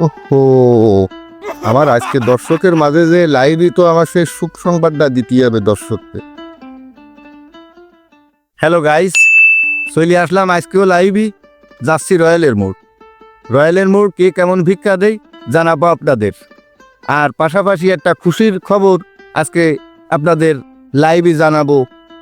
ওহো। আমার আজকে দর্শকের মাঝে যে লাইভই তো আমার সেই সুখ সংবাদটা দিতে হবে দর্শককে। হ্যালো গাইস চলে আসলাম আজকেও লাইভই যাচ্ছি রয়্যালের মোড়। রয়্যালের মোড় কে কেমন ভিক্ষা দেয় জানাব আপনাদের। আর পাশাপাশি একটা খুশির খবর আজকে আপনাদের লাইভে জানাব।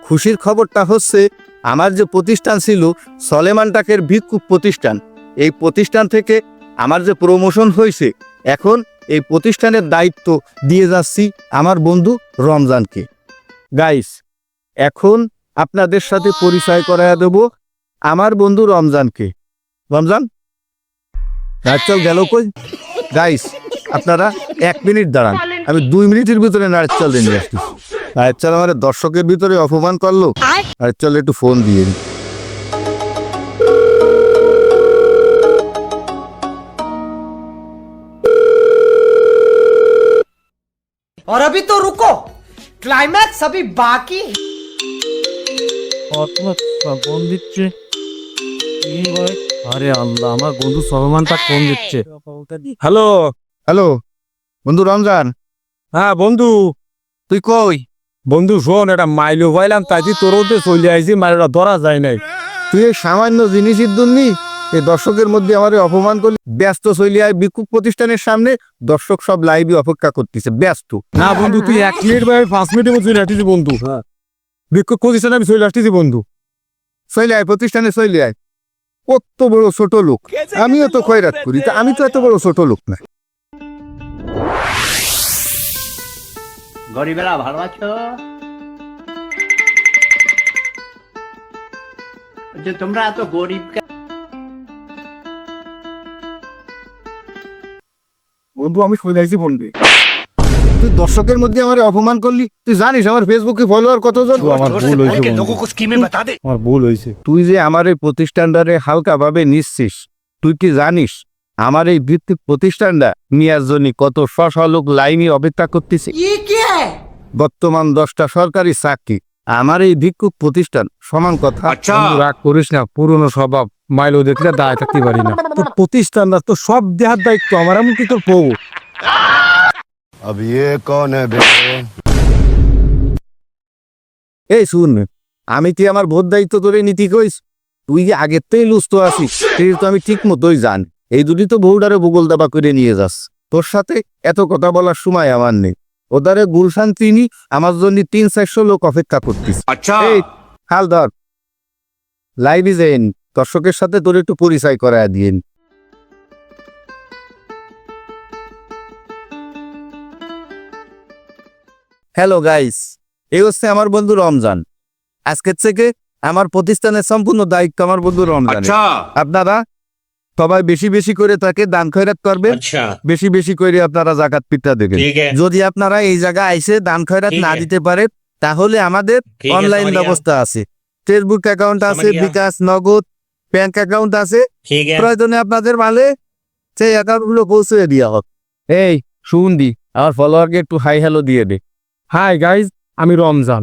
খুশির খবরটা হচ্ছে, আমার যে প্রতিষ্ঠান ছিল, সলেমান টাকের ভিক্ষুক প্রতিষ্ঠান। এই প্রতিষ্ঠান থেকে আমার যে প্রমোশন হয়েছে এখন এই প্রতিষ্ঠানের দায়িত্ব দিয়ে যাচ্ছি আমার বন্ধু রমজানকে। গাইস এখন আপনাদের সাথে পরিচয় করায় দেব আমার বন্ধু রমজানকে। রমজান? নাচল গেল কই? গাইস আপনারা এক মিনিট দাঁড়ান আমি দুই মিনিটের ভিতরে নাচল নিয়ে আসছি নাচল আমার দর্শকের ভিতরে অপমান করল। নাচল একটু ফোন দিয়ে अभी तो रुको क्लाइमैक्स अभी बाकी है ফোন দিচ্ছে কি ভাই? আরে আল্লাহ আমার বন্ধু সলমানটা ফোন দিচ্ছে হ্যালো হ্যালো বন্ধু রমজান হ্যাঁ বন্ধু তুই কই বন্ধু শোন এটা মাইলো পাইলাম তাই তুই তোর ওতে চলে আইছি মাইলোটা ধরা যায় নাই তুই এই সামান্য জিনিসের জন্য এই দর্শকের মধ্যে আমার অপমান করলে ব্যস্ত চলিয়ায় বিক্ষোভ প্রতিষ্ঠানের সামনে দর্শক সব লাইভে অপেক্ষা করতেছে ব্যস্ত। না বন্ধু তুই এক মিনিট বা পাঁচ মিনিটের মধ্যে চলে আসতেছি বন্ধু। বিক্ষোভ প্রতিষ্ঠানে আমি চলে আসতেছি বন্ধু। চলিয়ায় প্রতিষ্ঠানে চলিয়ায় কত বড় ছোট লোক। আমিও তো খয়রাত করি তা আমি তো এত বড় ছোট লোক না। গরিবেরা ভালো আছো? যে তোমরা এত গরিব বন্ধু আমি শুয়ে যাইছি বন্ধু তুই দর্শকের মধ্যে আমার অপমান করলি? তুই জানিস আমার ফেসবুকে ফলোয়ার কতজন? আমার ভুল হয়েছে আমার ভুল হয়েছে। তুই যে আমার এই প্রতিষ্ঠানটারে হালকা ভাবে নিচ্ছিস তুই কি জানিস আমার এই ভিত্তিক প্রতিষ্ঠানটা নেওয়ার জন্য কত শ লোক লাইনে অপেক্ষা করতেছে? বর্তমান দশটা সরকারি চাকরি। আমার এই ভিক্ষুক প্রতিষ্ঠান সমান কথা। রাগ করিস না পুরনো স্বভাব। মাইলো দেখলে দায় থাকতে পারি না। তোর প্রতিষ্ঠান না তো সব দেহার দায়িত্ব আমার এমন কি তোর পৌ এই শুন আমি কি আমার ভোট দায়িত্ব তোরে নীতি কইস? তুই যে আগের তেই লুস্ত আছিস? সেই তো আমি ঠিক মতোই জান। এই দুটি তো বউডারে ভূগোল দাবা করে নিয়ে যাস। তোর সাথে এত কথা বলার সময় আমার নেই। ওদারে গুলশান তিনি আমার জন্য তিন চারশো লোক অপেক্ষা করতিস এই হাল ধর। লাইভে যেন দর্শকের সাথে তোর একটু পরিচয় করায় দিন হ্যালো গাইস এই হচ্ছে আমার বন্ধু রমজান। আজকের থেকে আমার প্রতিষ্ঠানের সম্পূর্ণ দায়িত্ব আমার বন্ধু রমজান আপনারা সবাই বেশি বেশি করে তাকে দান খয়রাত করবে বেশি বেশি করে আপনারা জাকাত পিঠা দেবেন। যদি আপনারা এই জায়গা আইসে দান খয়রাত না দিতে পারে তাহলে আমাদের অনলাইন ব্যবস্থা আছে। ফেসবুক অ্যাকাউন্ট আছে বিকাশ নগদ ব্যাংক অ্যাকাউন্ট আছে। প্রয়োজনে আপনাদের মালে সেই অ্যাকাউন্টগুলো পৌঁছে দিয়া হোক এই শুন দি আমার ফলোয়ারকে একটু হাই হ্যালো দিয়ে দে। হাই গাইজ আমি রমজান।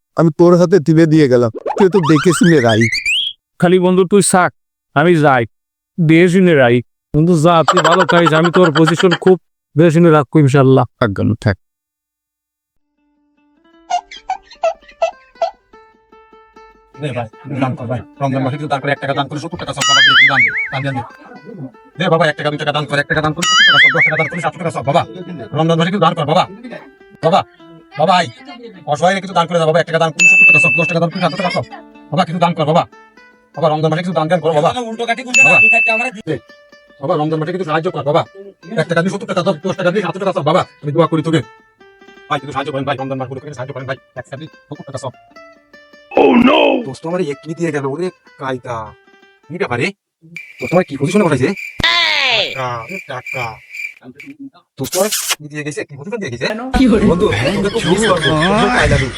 আমি তোর হাতে তুলে দিয়ে গেলাম। তুই তো দেখে শুনে রাই। খালি বন্ধু তুই শাক আমি যাই। দেশ নিয়ে রাই। বন্ধু যা তুই ভালো খাইস আমি তোর পজিশন খুব বেশি নিয়ে রাখব ইনশাল্লাহ থাকবেন থাক। দান কর ভাই। রমজান মাসে কিন্তু তারপরে এক টাকা দান করে সত্তর টাকা সব বাবা দিয়ে দান দে দান দেন দে। বাবা এক টাকা দান করে এক টাকা দান করে সত্তর টাকা সব টাকা দান করে টাকা সব বাবা। রমজান মাসে কিন্তু দান কর বাবা। বাবা বাবা আই অসহায় কিছু দান করে দাও বাবা এক টাকা দান করে সত্তর টাকা সব দশ টাকা দান করে সাতশো টাকা বাবা কিছু দান কর বাবা। বাবা রমজান মাসে কিছু দান দেন করো বাবা। বাবা রমজান মাসে কিছু সাহায্য কর বাবা। এক টাকা দিয়ে সত্তর টাকা সব দশ টাকা দিয়ে সাতশো টাকা সব বাবা। আমি দোয়া করি তোকে। ভাই কিছু সাহায্য করেন ভাই রমজান মাস করে সাহায্য করেন ভাই। এক টাকা দিয়ে সত্তর টাকা সব দোস্ত আমার এক দিয়ে গেল ওরে কায়দা। কি ব্যাপারে কি পজিশনে বসাইছে? টাকা তো তোমার কি দিয়ে গেছে? কি পজিশন দিয়ে গেছে বন্ধু আই লাভ মিস